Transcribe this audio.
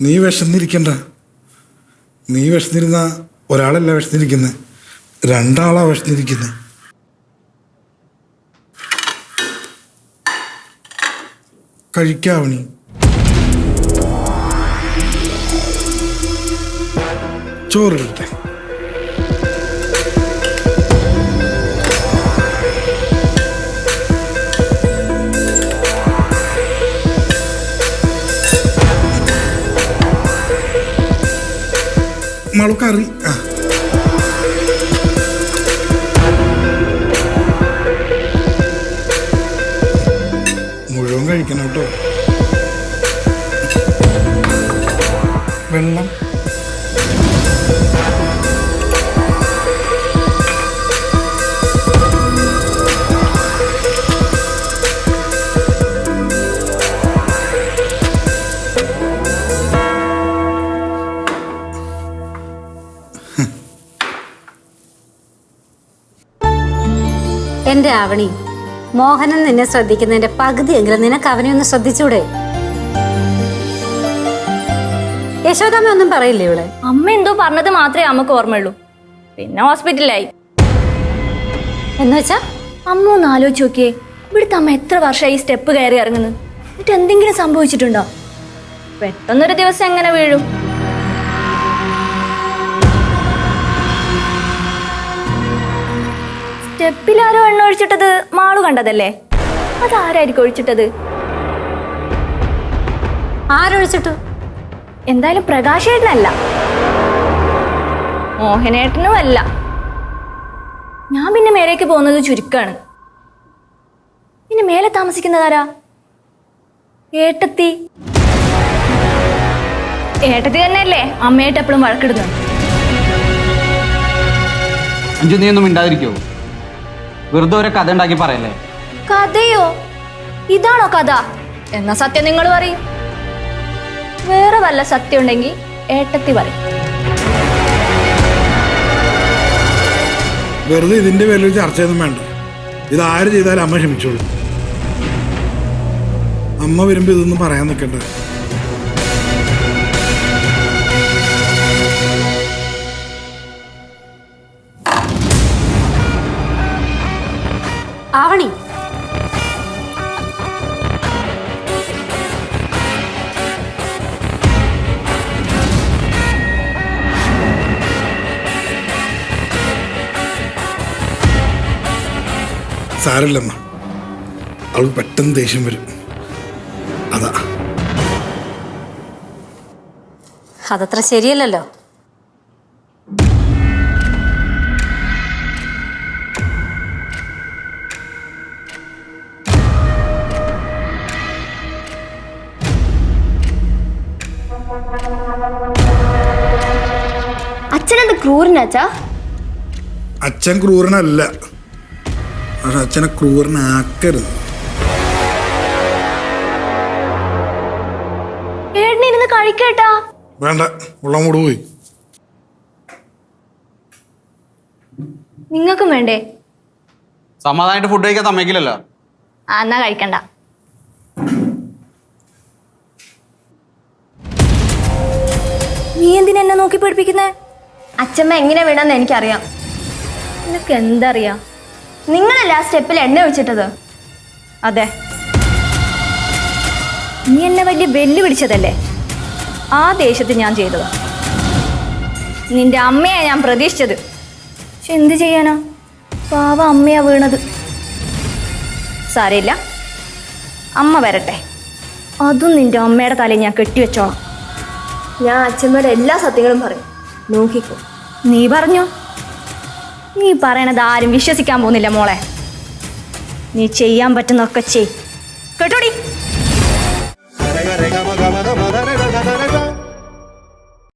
നീ വിശന്നിരിക്കണ്ട നീ വിശന്നിരുന്ന ഒരാളല്ല വിശന്നിരിക്കുന്നത് രണ്ടാളാ വിശന്നിരിക്കുന്നത് കഴിക്കാവണി ചോറിട്ടെ മുളക്കറി. ആ. മുഴുവൻ കഴിക്കണം കേട്ടോ. വെള്ളം. എന്റെ ആവണി മോഹനൻ നിന്നെ ശ്രദ്ധിക്കുന്നതിന്റെ പകുതിയെങ്കിലും നിനക്ക് അവനെ ഒന്ന് ശ്രദ്ധിച്ചൂടെ? യശോദാമ്മ ഒന്നും പറയില്ലേ ഇവിടെ? അമ്മ എന്തോ പറഞ്ഞത് മാത്രമേ അമ്മയ്ക്ക് ഓർമ്മയുള്ളൂ. പിന്നെ ഹോസ്പിറ്റലിലായി. എന്നുവെച്ചാ അമ്മ ഒന്ന് ആലോചിച്ച് നോക്കിയേ ഇവിടുത്തെ അമ്മ എത്ര വർഷമായി ഈ സ്റ്റെപ്പ് കയറി ഇറങ്ങുന്നു എന്നിട്ട് എന്തെങ്കിലും സംഭവിച്ചിട്ടുണ്ടോ? പെട്ടെന്നൊരു ദിവസം എങ്ങനെ വീഴും? സ്റ്റെപ്പിൽ ആരോ എണ്ണ ഒഴിച്ചിട്ടത് മാളു കണ്ടതല്ലേ? അതാരായിരിക്കും ഒഴിച്ചിട്ടത്? ആരൊഴിച്ചിട്ടു? എന്തായാലും പ്രകാശേട്ടനല്ല. മോഹനേട്ടനും അല്ല ഞാൻ പിന്നെ മേലേക്ക് പോകുന്നത് ചുരുക്കാണ്. പിന്നെ മേലെ താമസിക്കുന്നതാരാ ഏട്ടത്തി. ഏട്ടത്തി തന്നെയല്ലേ അമ്മയായിട്ട് എപ്പോഴും വഴക്കിടുന്നത്? അഞ്ചു നീ ഒന്നും വെറുതെ ഒരു കഥ ഉണ്ടാക്കി പറയല്ലേ? കഥയോ? ഇതാണോ കഥ? എന്ന സത്യം നിങ്ങൾ പറയും. വേറെ വല്ല സത്യം ഉണ്ടെങ്കിൽ ഏട്ടത്തി പറയും. വെറുതെ ഇതിന്റെ പേരിൽ ചർച്ചയൊന്നും വേണ്ട. ഇത് ആര് ചെയ്താലും അമ്മ ക്ഷമിച്ചോളൂ. അമ്മ വരുമ്പോ ഇതൊന്നും പറയാൻ നിൽക്കണ്ട. സാരല്ലമ്മ അവൾക്ക് പെട്ടെന്ന് ദേഷ്യം വരും. അതാ. അതത്ര ശരിയല്ലല്ലോ. അച്ഛനെന്ത് ക്രൂരനാച്ചാ അച്ഛൻ ക്രൂരനല്ല. പക്ഷെ അച്ഛനെ ക്രൂരനാക്കരുത്. ഏട്ടനിരുന്ന് കഴിക്കേട്ടാ. വേണ്ട ഉള്ള മൂട് പോയി. നിങ്ങൾക്കും വേണ്ടേ? സമാധാനമായിട്ട് ഫുഡ് കഴിക്കാൻ സമ്മതിക്കില്ലല്ലോ. ആ എന്നാ കഴിക്കണ്ട. നീ എന്തിനാ എന്നെ നോക്കി പഠിപ്പിക്കുന്നേ അച്ഛമ്മ എങ്ങനെ വീണെന്ന് എനിക്കറിയാം. നിനക്ക് എന്തറിയാ? നിങ്ങളല്ലേ ആ സ്റ്റെപ്പിൽ എണ്ണ ഒഴിച്ചിട്ടത്? അതെ. നീ എന്നെ വലിയ വെല്ലുവിളിച്ചതല്ലേ? ആ ദേഷ്യത്തിൽ ഞാൻ ചെയ്തത്. നിന്റെ അമ്മയാ ഞാൻ പ്രതീക്ഷിച്ചത്. പക്ഷെ എന്ത് ചെയ്യാനാ? പാവ അമ്മയാ വീണത്. സാരയില്ല അമ്മ വരട്ടെ. അതും നിന്റെ അമ്മയുടെ തലയിൽ ഞാൻ കെട്ടിവെച്ചോളാം. ഞാൻ അച്ഛമ്മയുടെ എല്ലാ സത്യങ്ങളും പറയും. നോക്കിക്കോ. നീ പറഞ്ഞു? നീ പറയണത് ആരും വിശ്വസിക്കാൻ പോകുന്നില്ല മോളെ. നീ ചെയ്യാൻ പറ്റുന്നൊക്കെ ചെയ്. കേട്ടോടി?